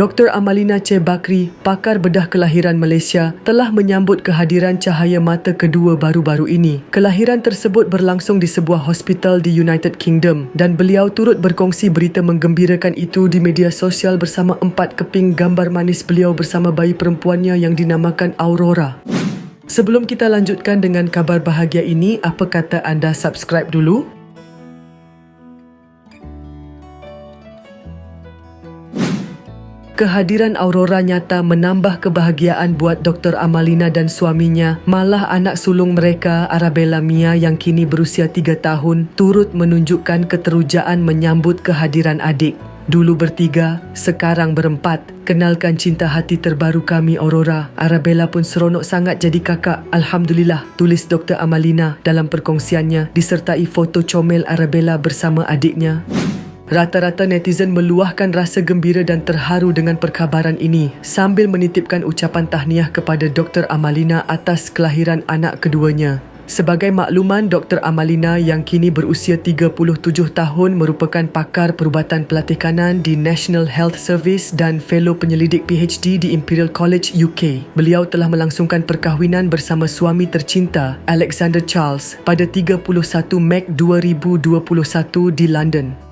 Dr. Amalina C. Bakri, pakar bedah kelahiran Malaysia, telah menyambut kehadiran cahaya mata kedua baru-baru ini. Kelahiran tersebut berlangsung di sebuah hospital di United Kingdom dan beliau turut berkongsi berita menggembirakan itu di media sosial bersama empat keping gambar manis beliau bersama bayi perempuannya yang dinamakan Aurora. Sebelum kita lanjutkan dengan kabar bahagia ini, apa kata anda subscribe dulu? Kehadiran Aurora nyata menambah kebahagiaan buat Dr. Amalina dan suaminya. Malah anak sulung mereka, Arabella Mia yang kini berusia 3 tahun, turut menunjukkan keterujaan menyambut kehadiran adik. Dulu bertiga, sekarang berempat. Kenalkan cinta hati terbaru kami, Aurora. Arabella pun seronok sangat jadi kakak. Alhamdulillah, tulis Dr. Amalina dalam perkongsiannya disertai foto comel Arabella bersama adiknya. Rata-rata netizen meluahkan rasa gembira dan terharu dengan perkabaran ini sambil menitipkan ucapan tahniah kepada Dr. Amalina atas kelahiran anak keduanya. Sebagai makluman, Dr. Amalina yang kini berusia 37 tahun merupakan pakar perubatan pelatih kanan di National Health Service dan fellow penyelidik PhD di Imperial College UK. Beliau telah melangsungkan perkahwinan bersama suami tercinta Alexander Charles pada 31 Mac 2021 di London.